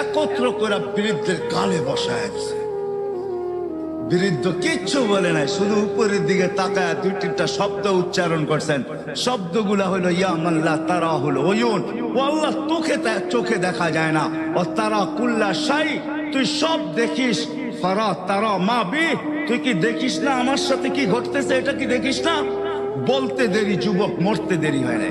একত্র করে বৃদ্ধের কালে বসায় দিছে। বৃদ্ধ কিচ্ছু বলে নাই, শুধু উপরের দিকে তাকায় দুই তিনটা শব্দ উচ্চারণ করছেন। শব্দগুলা হলো, ইয়া মাল্লা তারা হলো ওয়ুন আল্লাহ, তোকে চোখে দেখা যায় না। ও তারা কুল্লা সাই তুই সব দেখিস। ফারা তারা মা বি, তুই কি দেখিস না? আমার সাথে কি ঘটতেছে? এটা কি দেখিস না? বলতে দেরি, যুবক মরতে দেরি হয় না